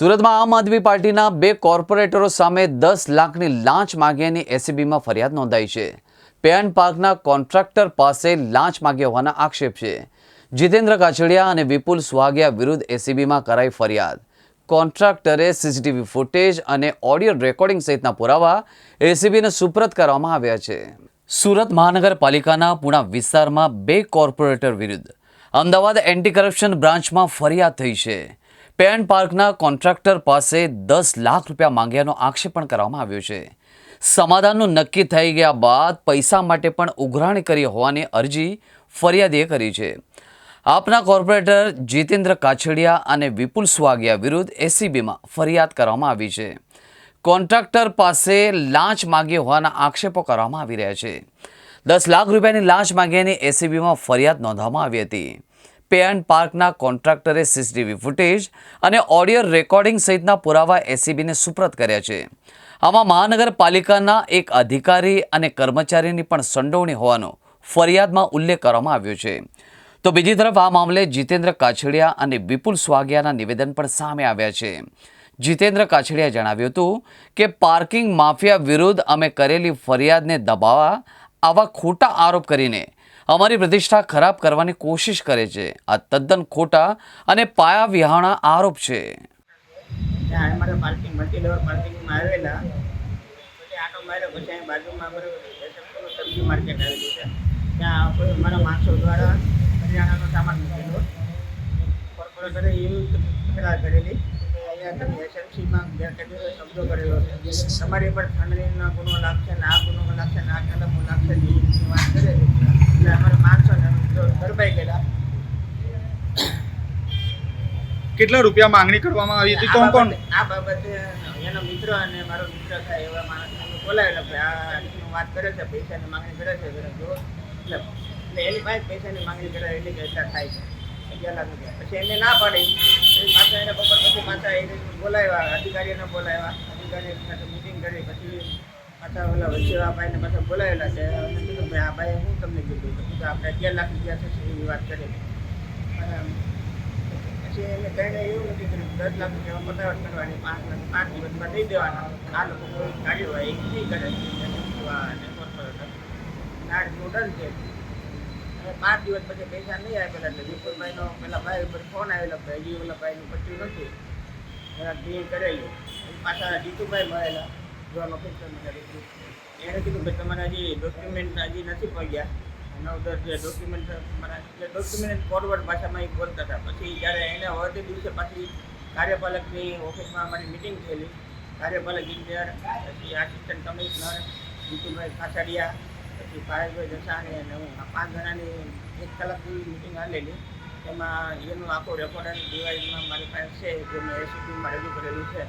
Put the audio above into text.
સુરતમાં આમ આદમી પાર્ટીના બે કોર્પોરેટરો સામે દસ લાખની લાંચ માગ્યાની એસીબીમાં ફરિયાદ નોંધાઈ છે. પેન પાર્કના કોન્ટ્રાક્ટર પાસે લાંચ માગ્યા હોવાના આક્ષેપ છે. જીતેન્દ્ર કાછડિયા અને વિપુલ સુહાગિયા વિરુદ્ધ એસીબીમાં કરાઈ ફરિયાદ. કોન્ટ્રાક્ટરે સીસીટીવી ફૂટેજ અને ઓડિયો રેકોર્ડિંગ સહિતના પુરાવા એસીબીને સુપ્રત કરવામાં આવ્યા છે. સુરત મહાનગરપાલિકાના પુણા વિસ્તારમાં બે કોર્પોરેટર વિરુદ્ધ અમદાવાદ એન્ટી કરપ્શન બ્રાન્ચમાં ફરિયાદ થઈ છે. પેન પાર્કના કોન્ટ્રાક્ટર પાસે દસ લાખ રૂપિયા માંગ્યાનો આક્ષેપ પણ કરવામાં આવ્યો છે. સમાધાનનું નક્કી થઈ ગયા બાદ પૈસા માટે પણ ઉઘરાણી કરી હોવાની અરજી ફરિયાદીએ કરી છે. આપના કોર્પોરેટર જીતેન્દ્ર કાછડિયા અને વિપુલ સ્વાગિયા વિરુદ્ધ એસીબીમાં ફરિયાદ કરવામાં આવી છે. કોન્ટ્રાક્ટર પાસે લાંચ માગી હોવાના આક્ષેપો કરવામાં આવી રહ્યા છે. દસ લાખ રૂપિયાની લાંચ માગ્યાની એસીબીમાં ફરિયાદ નોંધવામાં આવી હતી. પે એન્ડ પાર્કના કોન્ટ્રાક્ટરે સીસીટીવી ફૂટેજ અને ઓડિયો રેકોર્ડિંગ સહિતના પુરાવા એસીબીને સુપ્રત કર્યા છે. આમાં મહાનગરપાલિકાના એક અધિકારી અને કર્મચારીની પણ સંડોવણી હોવાનો ફરિયાદમાં ઉલ્લેખ કરવામાં આવ્યો છે. તો બીજી તરફ આ મામલે જીતેન્દ્ર કાછડિયા અને વિપુલ સ્વાગિયાના નિવેદન પણ સામે આવ્યા છે. જીતેન્દ્ર કાછડિયાએ જણાવ્યું હતું કે પાર્કિંગ માફિયા વિરુદ્ધ અમે કરેલી ફરિયાદને દબાવવા આવા ખોટા આરોપ કરીને અમારી પ્રતિષ્ઠા ખરાબ કરવાની કોશિશ કરે છે. આ તદ્દન ખોટા અને પાયા વિહાણા આરોપ છે. અમારે પાર્કિંગ મલ્ટીલેવલ પાર્કિંગમાં આવેલા. પછી આટો પછી અહીં બાજુમાં અમારું માર્કેટ આવેલું છે. ત્યાં અમારા માણસો દ્વારા હરિયાણાનો સામાન મૂકેલો. કોર્પોરેટરે એવી તકરાર કરેલી અહીંયા એસએમસીમાં ગેરકાયદેસર શબ્દો કરેલો છે. તમારી પર ખંડણીનો ગુનો લાગશે ને ગુનો લાગશે ને આ કલમો લાગશે ને એવી બધી વાત કરેલી એટલે અમારા માણસોને ગરબાઈ ગયેલા કેટલા રૂપિયા માંગણી કરવામાં આવી હતી? કોણ કોણ? આ બાબતે એનો મિત્ર અને મારો મિત્ર થાય એવા માણસને બોલાવેલા કે આ વાત કરે છે, પૈસાની માંગણી કરે છે જો. એટલે એની પાસે પૈસાની માંગણી કરે એટલે કે એટલા થાય છે પછી એને ના પાડી. પછી એને બપોર પછી પાછા એને બોલાવ્યા, અધિકારીઓને બોલાવ્યા. અધિકારી સાથે મિટિંગ કરી, પછી પાછા ઓલા વચ્ચેવા ભાઈને પાછા બોલાવેલા છે કીધું ભાઈ, આ ભાઈએ હું તમને કીધું? તો આપણે અગિયાર લાખ રૂપિયા થશે એવી વાત કરી. એને કહીને એવું નથી કર્યું. દસ લાખ રૂપિયા કરવાની પાંચ લાખ, પાંચ દિવસમાં દઈ દેવાના. આ લોકો કોઈ કાર્યવાહી નહીં કરે આ છે. અને પાંચ દિવસ પછી પૈસા નહીં આપેલા એટલે વિપુલભાઈનો પેલા ભાઈ ઉપર ફોન આવેલો કે હજી ઓલા ભાઈનું પટ્યું નથી. એના બી કરેલું. પાછા જીતુભાઈ મળેલા. જોન ઓફિસર એણે કીધું કે તમારા હજી ડોક્યુમેન્ટ હજી નથી પગ્યા નવ દસ જે ડોક્યુમેન્ટ મારા જે ડોક્યુમેન્ટ ફોરવર્ડ ભાષામાં એ બોલતા હતા. પછી જ્યારે એને અડધી દિવસે પાછી કાર્યપાલકની ઓફિસમાં અમારી મિટિંગ થયેલી. કાર્યપાલક ઇન્જિનિયર પછી આસિસ્ટન્ટ કમિશનર જીતુભાઈ ખાસડિયા, પછી પાયલભાઈ જસાણી અને હું. પાંચ જણાની એક કલાક જેવી મિટિંગ આવેલી એમાં એનું આખું રેકોર્ડ અને ડિવાઇસમાં મારી પાસે છે, જે મેં એસીપીમાં રજૂ કરેલું છે.